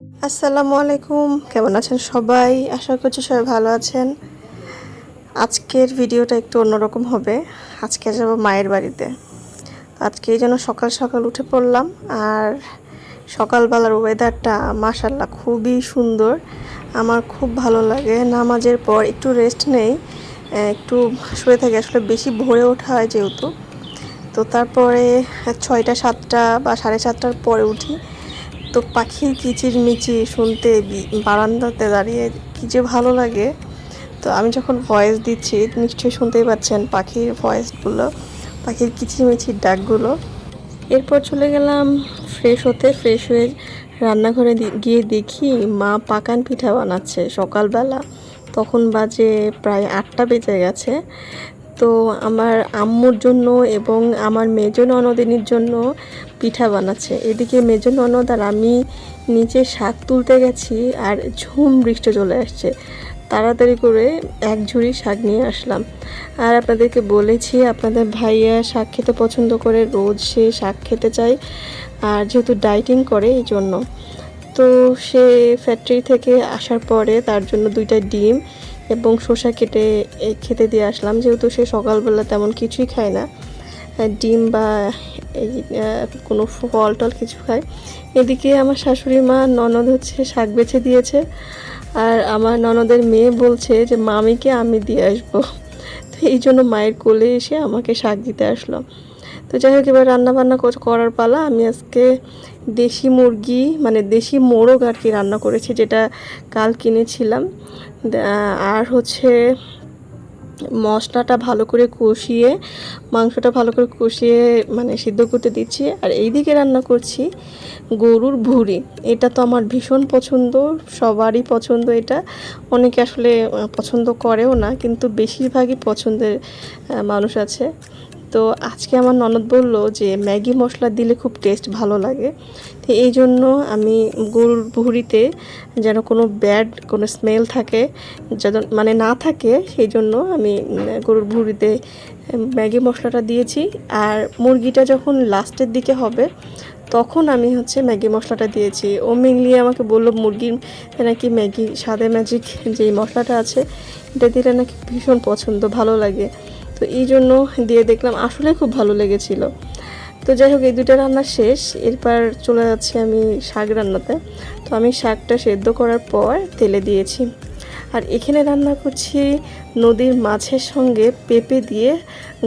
আসসালামু আলাইকুম। কেমন আছেন সবাই? আশা করছি সবাই ভালো আছেন। আজকের ভিডিওটা একটু অন্যরকম হবে। আজকে যাব মায়ের বাড়িতে। আজকে জন্য সকাল সকাল উঠে পড়লাম। আর সকালবেলার ওয়েদারটা মাসাল্লাহ খুবই সুন্দর। আমার খুব ভালো লাগে। নামাজের পর একটু রেস্ট নেই। একটু শুয়ে থাকি। আসলে বেশি ভোরে ওঠা হয় যেহেতু। তো তারপরে ছয়টা, সাতটা বা সাড়ে সাতটার পরে উঠি। তো পাখির কিচির মিচির শুনতে বারান্দাতে দাঁড়িয়ে কি যে ভালো লাগে। তো আমি যখন ভয়েস দিচ্ছি নিশ্চয়ই শুনতেই পাচ্ছেন পাখির ভয়েসগুলো পাখির কিচিরমিচির ডাকগুলো। এরপর চলে গেলাম ফ্রেশ হতে ফ্রেশ হয়ে রান্নাঘরে গিয়ে দেখি মা পাকান পিঠা বানাচ্ছে সকালবেলা। তখন বাজে প্রায় আটটা বেজে গেছে। তো আমার আম্মুর জন্য এবং আমার মেজ ননদিনীর জন্য পিঠা বানাচ্ছে। এদিকে মেজ ননদ আর আমি নিচে শাক তুলতে গেছি আর ঝুম বৃষ্টি চলে আসছে। তাড়াতাড়ি করে এক ঝুড়ি শাক নিয়ে আসলাম। আর আপনাদেরকে বলেছি, আপনাদের ভাইয়া শাক খেতে পছন্দ করে, রোজ সে শাক খেতে চায় আর যেহেতু ডাইটিং করে এই জন্য। তো সে ফ্যাক্টরি থেকে আসার পরে তার জন্য দুইটা ডিম এবং শসা কেটে খেতে দিয়ে আসলাম। যেহেতু সে সকালবেলা তেমন কিছুই খায় না। ডিম বা কোনো ফল টল কিছু খায়। এদিকে আমার শাশুড়ি মা, ননদ হচ্ছে শাক বেছে দিয়েছে। আর আমার ননদের মেয়ে বলছে যে, মামিকে আমি দিয়ে আসব। তো এই জন্য মায়ের কোলে এসে আমাকে শাক দিতে আসলো। তো যাই হোক, এবার রান্না বান্না করার পালা। আমি আজকে দেশি মুরগি মানে দেশি মোরগ আর কি রান্না করেছি, যেটা কাল কিনেছিলাম। আর হচ্ছে মশলাটা ভালো করে কষিয়ে, মাংসটা ভালো করে কষিয়ে মানে সিদ্ধ করতে দিচ্ছি। আর এইদিকে রান্না করছি গরুর ভুড়ি। এটা তো আমার ভীষণ পছন্দ, সবারই পছন্দ এটা। অনেকে আসলে পছন্দ করেও না, কিন্তু বেশিরভাগই পছন্দের মানুষ আছে। তো আজকে আমার ননদ বলল যে ম্যাগি মশলা দিলে খুব টেস্ট ভালো লাগে। তো এই জন্য আমি গরুর ভুঁড়িতে যেন কোনো ব্যাড কোনো স্মেল থাকে, যেন মানে না থাকে, সেই জন্য আমি গরুর ভুঁড়িতে ম্যাগি মশলাটা দিয়েছি। আর মুরগিটা যখন লাস্টের দিকে হবে, তখন আমি হচ্ছে ম্যাগি মশলাটা দিয়েছি। ও মেনলি আমাকে বলল, মুরগির নাকি ম্যাগি, সাদে ম্যাজিক যেই মশলাটা আছে, এটা দিলে নাকি ভীষণ পছন্দ, ভালো লাগে। তো এই জন্য দিয়ে দেখলাম আসলে খুব ভালো লেগেছিল। তো যাই হোক এই দুটো রান্না শেষ। এরপর চলে যাচ্ছি আমি শাক রান্নাতে। তো আমি শাকটা সেদ্ধ করার পর তেলে দিয়েছি। আর এখানে রান্না করছি নদীর মাছের সঙ্গে পেঁপে দিয়ে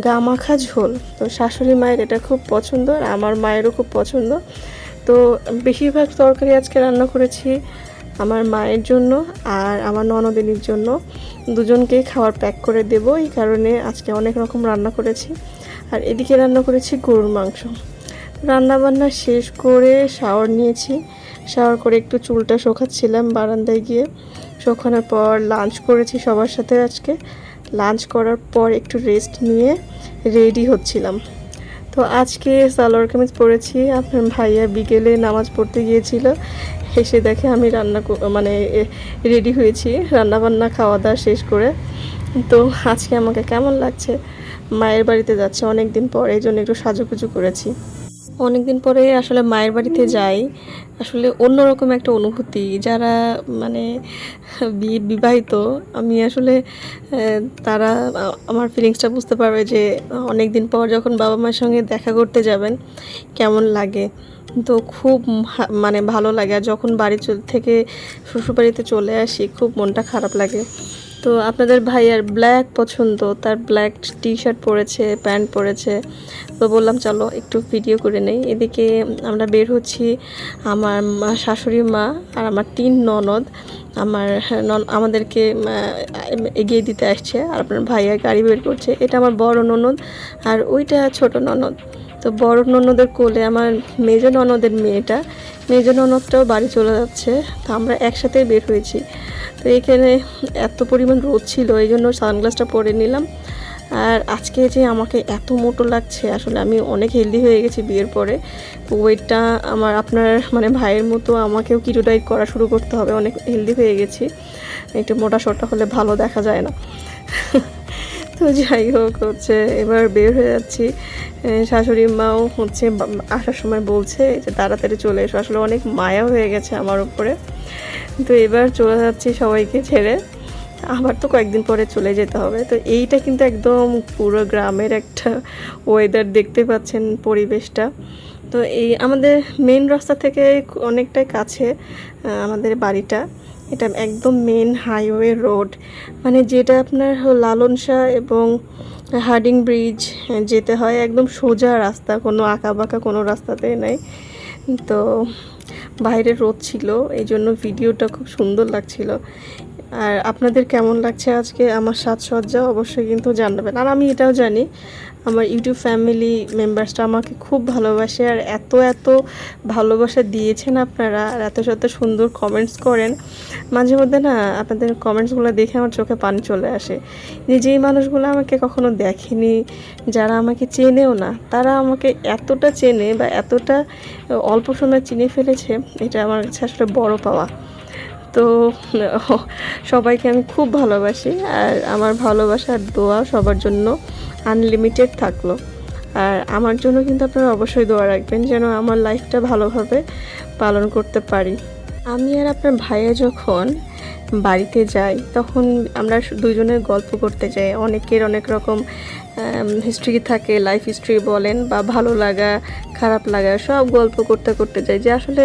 গা মাখা ঝোল। তো শাশুড়ি মায়ের এটা খুব পছন্দ আর আমার মায়েরও খুব পছন্দ। তো বেশিরভাগ তরকারি আজকে রান্না করেছি আমার মায়ের জন্য আর আমার ননদিনীর জন্য। দুজনকে খাবার প্যাক করে দেব, এই কারণে আজকে অনেক রকম রান্না করেছি। আর এদিকে রান্না করেছি গরুর মাংস। রান্না বান্না শেষ করে শাওয়ার নিয়েছি। শাওয়ার করে একটু চুলটা শোকাচ্ছিলাম বারান্দায় গিয়ে। শোকানোর পর লাঞ্চ করেছি সবার সাথে আজকে। লাঞ্চ করার পর একটু রেস্ট নিয়ে রেডি হচ্ছিলাম। তো আজকে সালোয়ার কামিজ পরেছি। আপনার ভাইয়া বিকেলে নামাজ পড়তে গিয়েছিল। এসে দেখে আমি রান্না মানে রেডি হয়েছি। রান্না বান্না খাওয়া দাওয়া শেষ করে। তো আজকে আমাকে কেমন লাগছে? মায়ের বাড়িতে যাচ্ছে অনেক দিন পর, এই জন্য একটু সাজুগুজু করেছি। অনেক দিন পরে আসলে মায়ের বাড়িতে যাই। আসলে অন্যরকম একটা অনুভূতি। যারা মানে বিবাহিত, আমি আসলে তারা আমার ফিলিংসটা বুঝতে পারবে যে অনেক দিন পর যখন বাবা মায়ের সঙ্গে দেখা করতে যাবেন, কেমন লাগে। তো খুব মানে ভালো লাগে। আর যখন বাড়ি থেকে শ্বশুরবাড়িতে চলে আসি, খুব মনটা খারাপ লাগে। তো আপনাদের ভাইয়ার ব্ল্যাক পছন্দ, তার ব্ল্যাক টি শার্ট পরেছে, প্যান্ট পরেছে। তো বললাম, চলো একটু ভিডিও করে নেই। এদিকে আমরা বের হচ্ছি আমার শাশুড়ি মা আর আমার তিন ননদ। আমার, নন, আমাদেরকে এগিয়ে দিতে আসছে। আর আপনার ভাইয়া গাড়ি বের করছে। এটা আমার বড় ননদ আর ওইটা ছোট ননদ। তো বড় ননদের কোলে আমার মেজ ননদের মেয়েটা, মেজ ননদটাও বাড়ি চলে যাচ্ছে, তো আমরা একসাথেই বের হয়েছি। তো এখানে এত পরিমাণ রোদ ছিল, এই জন্য সানগ্লাসটা পরে নিলাম। আর আজকে যে আমাকে এত মোটো লাগছে, আসলে আমি অনেক হেলদি হয়ে গেছি বিয়ের পরে। ওয়েটটা আমার, আপনার মানে ভাইয়ের মতো আমাকেও কিটো ডাইট করা শুরু করতে হবে, অনেক হেলদি হয়ে গেছি। একটু মোটা সোটা হলে ভালো দেখা যায় না। তো যাই হোক হচ্ছে, এবার বের হয়ে যাচ্ছি। শাশুড়ি মাও হচ্ছে আসার সময় বলছে যে তাড়াতাড়ি চলে এসো। আসলে অনেক মায়া হয়ে গেছে আমার উপরে। তো এবার চলে যাচ্ছি সবাইকে ছেড়ে। আবার তো কয়েকদিন পরে চলে যেতে হবে। তো এইটা কিন্তু একদম পুরো গ্রামের একটা ওয়েদার দেখতে পাচ্ছেন পরিবেশটা। তো এই আমাদের মেন রাস্তা থেকে অনেকটাই কাছে আমাদের বাড়িটা। এটা একদম মেন হাইওয়ে রোড মানে যেটা আপনার লালন শাহ এবং হার্ডিং ব্রিজ যেতে হয় একদম সোজা রাস্তা, কোনো আঁকা বাঁকা কোনো রাস্তাতে নেই। তো বাইরে রোদ ছিল এই জন্য ভিডিওটা খুব সুন্দর লাগছিল। আর আপনাদের কেমন লাগছে আজকে আমার সাজসজ্জা অবশ্যই কিন্তু জানাবেন। আর আমি এটাও জানি, আমার ইউটিউব ফ্যামিলি মেম্বার্সটা আমাকে খুব ভালোবাসে আর এত এত ভালোবাসা দিয়েছেন আপনারা আর এত এত সুন্দর কমেন্টস করেন। মাঝে মধ্যে না আপনাদের কমেন্টসগুলো দেখে আমার চোখে পানি চলে আসে। যে যেই মানুষগুলো আমাকে কখনো দেখেনি, যারা আমাকে চেনেও না, তারা আমাকে এতটা চেনে বা এতটা অল্প সময় চিনে ফেলেছে, এটা আমার কাছে আসলে বড় পাওয়া। তো, সবাইকে আমি খুব ভালোবাসি আর আমার ভালোবাসার দোয়া সবার জন্য আনলিমিটেড থাকল। আর আমার জন্য কিন্তু আপনারা অবশ্যই দোয়া রাখবেন যেন আমার লাইফটা ভালোভাবে পালন করতে পারি। আমি আর আপনার ভাইয়া যখন বাড়িতে যাই, তখন আমরা দুজনের গল্প করতে যাই। অনেকের অনেক রকম হিস্ট্রি থাকে লাইফ হিস্ট্রি বলেন বা ভালো লাগা, খারাপ লাগা, সব গল্প করতে করতে যাই। যে আসলে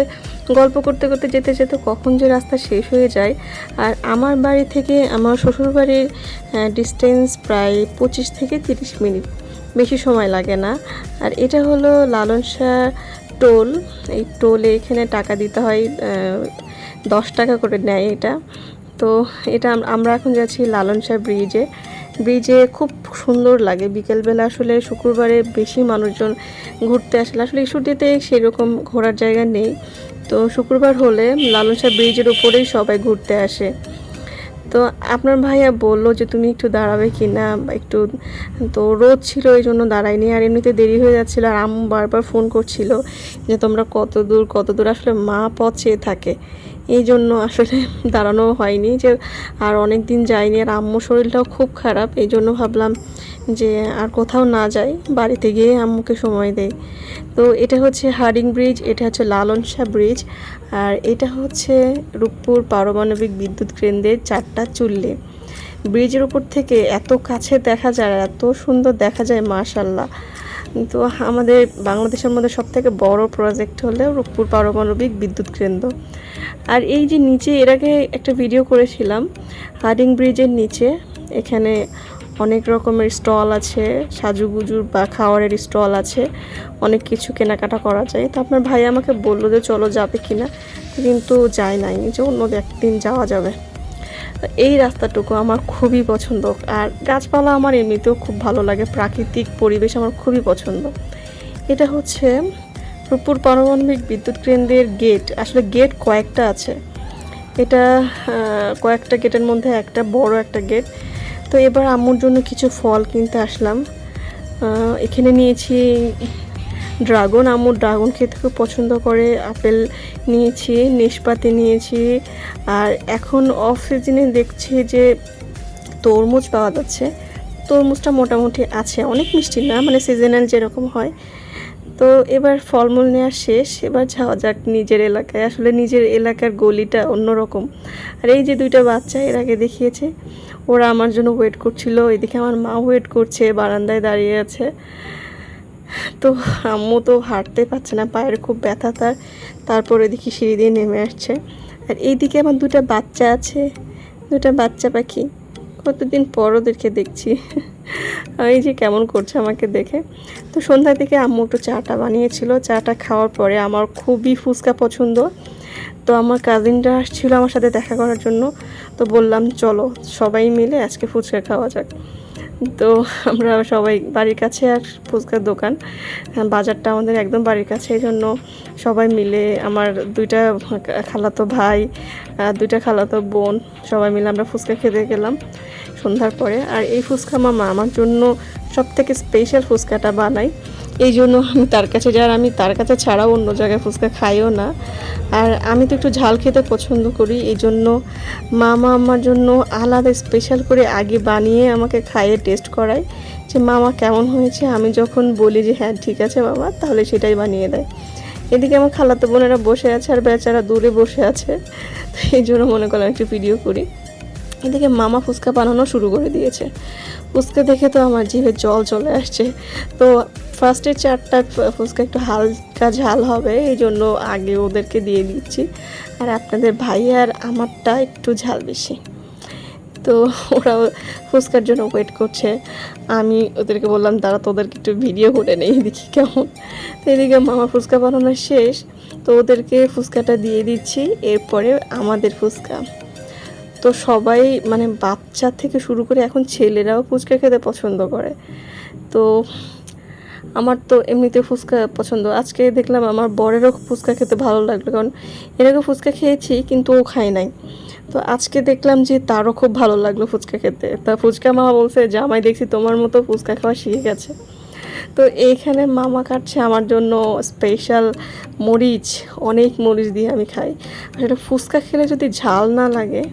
গল্প করতে করতে যেতে যেতে কখন যে রাস্তা শেষ হয়ে যায়। আর আমার বাড়ি থেকে, আমার শ্বশুরবাড়ির ডিস্টেন্স প্রায় পঁচিশ থেকে তিরিশ মিনিট। বেশি সময় লাগে না। আর এটা হলো লালন শাহ টোল। এই টোলে এখানে টাকা দিতে হয় দশ টাকা করে নেয় এটা। তো এটা আমরা এখন যাচ্ছি লালন শাহ ব্রিজে। ব্রিজে খুব সুন্দর লাগে। বিকেলবেলা আসলে শুক্রবারে বেশি মানুষজন ঘুরতে আসলে আসলে ইস্যুটিতে সেরকম ঘোরার জায়গা নেই। তো শুক্রবার হলে লালন শাহ ব্রিজের উপরেই সবাই ঘুরতে আসে। তো আপনার ভাইয়া বলল যে, তুমি একটু দাঁড়াবে কি না? একটু তো রোদ ছিল, এই জন্য দাঁড়াইনি আর এমনিতে দেরি হয়ে যাচ্ছিল। আর আম্মু বারবার ফোন করছিল যে, তোমরা কত দূর কত দূর? আসলে মা পথ চেয়ে থাকে। এই জন্য আসলে দাঁড়ানো হয়নি যে আর অনেক দিন যাইনি আর আম্মু শরীরটাও খুব খারাপ, এই জন্য ভাবলাম যে আর কোথাও না যাই, বাড়িতে গিয়ে আম্মুকে সময় দেই। তো এটা হচ্ছে হার্ডিং ব্রিজ, এটা হচ্ছে লালন শাহ ব্রিজ, আর এটা হচ্ছে রূপপুর পারমাণবিক বিদ্যুৎ কেন্দ্রের চারটা চুল্লি। ব্রিজের উপর থেকে এত কাছে দেখা যায়, এত সুন্দর দেখা যায় মাশাল্লাহ তো আমাদের বাংলাদেশের মধ্যে সব থেকে বড় প্রজেক্ট হলো রূপপুর পারমাণবিক বিদ্যুৎ কেন্দ্র। আর এই যে নিচে, এর আগে একটা ভিডিও করেছিলাম, হার্ডিং ব্রিজের নিচে। এখানে অনেক রকমের স্টল আছে, সাজুগুজুর বা খাওয়ারের স্টল আছে, অনেক কিছু কেনাকাটা করা যায়। তো আপনার ভাই আমাকে বলল যে, চলো যাবে কিনা? কিন্তু যায় নাই, যে অন্য একদিন যাওয়া যাবে। এই রাস্তাটুকু আমার খুবই পছন্দ আর গাছপালা আমার এমনিতেও খুব ভালো লাগে, প্রাকৃতিক পরিবেশ আমার খুবই পছন্দ। এটা হচ্ছে রূপপুর পারমাণবিক বিদ্যুৎ কেন্দ্রের গেট আসলে গেট কয়েকটা আছে। এটা কয়েকটা গেটের মধ্যে একটা বড় একটা গেট তো এবার আম্মুর জন্য কিছু ফল কিনতে আসলাম। এখানে নিয়েছি ড্রাগন, আম্মু ড্রাগন খেতে খুব পছন্দ করে। আপেল নিয়েছি, নেশপাতি নিয়েছি। আর এখন অফ সিজনে দেখছি যে তরমুজ পাওয়া যাচ্ছে। তরমুজটা মোটামুটি আছে, অনেক মিষ্টি না মানে সিজনাল যেরকম হয়। তো এবার ফলমূল নেওয়া শেষ, এবার যাওয়া যাক নিজের এলাকায়। আসলে নিজের এলাকার গলিটা অন্যরকম। আর এই যে দুইটা বাচ্চা, এর আগে দেখিয়েছে, ওরা আমার জন্য ওয়েট করছিল। এদিকে আমার মা ওয়েট করছে, বারান্দায় দাঁড়িয়ে আছে। তো আম্মু তো হাঁটতে পারছে না, পায়ের খুব ব্যথা তার। তারপরে দেখি সিঁড়ি দিয়ে নেমে আসছে। আর এইদিকে আমার দুটো বাচ্চা আছে, দুটো বাচ্চা পাখি। কতদিন পর ওদেরকে দেখছি। এই যে কেমন করছে আমাকে দেখে। তো সন্ধ্যা থেকে আম্মু একটু চাটা বানিয়েছিল। চাটা খাওয়ার পরে আমার খুবই ফুচকা পছন্দ। তো আমার কাজিনরা আসছিল আমার সাথে দেখা করার জন্য। তো বললাম, চলো সবাই মিলে আজকে ফুচকা খাওয়া যাক। তো আমরা সবাই বাড়ির কাছে আর ফুচকার দোকান। বাজারটা আমাদের একদম বাড়ির কাছে, এই জন্য সবাই মিলে আমার দুইটা খালাতো ভাই দুইটা খালাতো বোন, সবাই মিলে আমরা ফুচকা খেতে গেলাম সন্ধ্যার পরে। আর এই ফুচকা মামা আমার জন্য সব থেকে স্পেশাল ফুচকাটা বানাই এই জন্য আমি তার কাছে যাই, আর আমি তার কাছে ছাড়াও অন্য জায়গায় ফুচকা খাইও না। আর আমি তো একটু ঝাল খেতে পছন্দ করি এই জন্য মামা আমার জন্য আলাদা স্পেশাল করে আগে বানিয়ে আমাকে খাইয়ে টেস্ট করায় যে, মামা কেমন হয়েছে? আমি যখন বলি যে হ্যাঁ ঠিক আছে বাবা তাহলে সেটাই বানিয়ে দেয়। এদিকে আমার খালাতো বোনেরা বসে আছে আর বেচারা দূরে বসে আছে, তো এই জন্য মনে করলাম একটু ভিডিও করি। এদিকে মামা ফুচকা বানানো শুরু করে দিয়েছে। ফুচকা দেখে তো আমার জিভে জল চলে আসছে। তো ফার্স্টে চারটা ফুচকা একটু হালকা ঝাল হবে, এই জন্য আগে ওদেরকে দিয়ে দিচ্ছি। আর আপনাদের ভাই আর আমারটা একটু ঝাল বেশি। তো ওরা ফুচকার জন্য ওয়েট করছে। আমি ওদেরকে বললাম তারা তোদেরকে একটু ভিডিও করে নেই, দেখি কেমন। তো এদিকে মামা ফুচকা বানানো শেষ। তো ওদেরকে ফুচকাটা দিয়ে দিচ্ছি, এরপরে আমাদের ফুচকা। তো সবাই মানে বাচ্চা থেকে শুরু করে এখন ছেলেরাও ফুচকা খেতে পছন্দ করে। তো আমার তো এমনিতে ফুচকা পছন্দ। আজকে দেখলাম আমার বরেরও ফুচকা খেতে ভালো লাগল, কারণ এর আগে ফুচকা খেয়েছি কিন্তু ও খায় নাই। তো আজকে দেখলাম যে তারও খুব ভালো লাগল ফুচকা খেতে। তা ফুচকা মামা বলছে, জামাই, দেখছি তোমার মতো ফুচকা খাওয়া শিখে গেছে। তো এইখানে মামা কাটছে আমার জন্য স্পেশাল মরিচ, অনেক মরিচ দিয়ে আমি খাই। আর এটা ফুচকা খেলে যদি ঝাল না লাগে,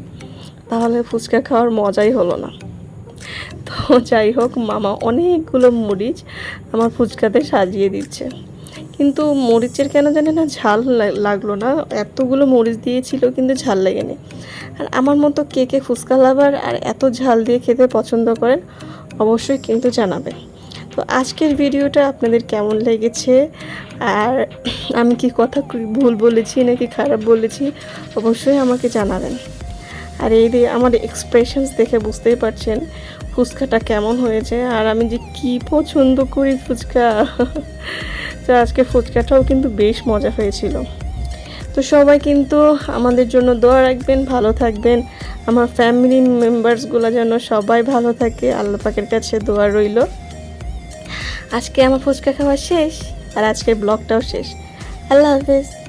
তাহলে ফুচকা খাওয়ার মজাই হলো না। তো যাই হোক, মামা অনেকগুলো মরিচ আমার ফুচকাতে সাজিয়ে দিচ্ছে। কিন্তু মরিচের কেন জানি না ঝাল লাগল না। এতগুলো মরিচ দিয়েছিল, কিন্তু ঝাল লাগেনি। আর আমার মতো কে কে ফুচকা লাভার আর এত ঝাল দিয়ে খেতে পছন্দ করেন, অবশ্যই কিন্তু জানাবেন। তো আজকের ভিডিওটা আপনাদের কেমন লেগেছে? আর আমি কি কথা ভুল বলেছি নাকি খারাপ বলেছি, অবশ্যই আমাকে জানাবেন। আর এই দিয়ে আমার এক্সপ্রেশনস দেখে বুঝতেই পারছেন ফুচকাটা কেমন হয়েছে আর আমি যে কি পছন্দ করি ফুচকা। তো আজকে ফুচকাটাও কিন্তু বেশ মজা হয়েছিল। তো সবাই কিন্তু আমাদের জন্য দোয়া রাখবেন, ভালো থাকবেন। আমার ফ্যামিলি মেম্বার্সগুলো যেন সবাই ভালো থাকে, আল্লাহ পাকের কাছে দোয়া রইল। আজকে আমার ফুচকা খাওয়া শেষ আর আজকের ব্লগটাও শেষ। আল্লাহ হাফেজ।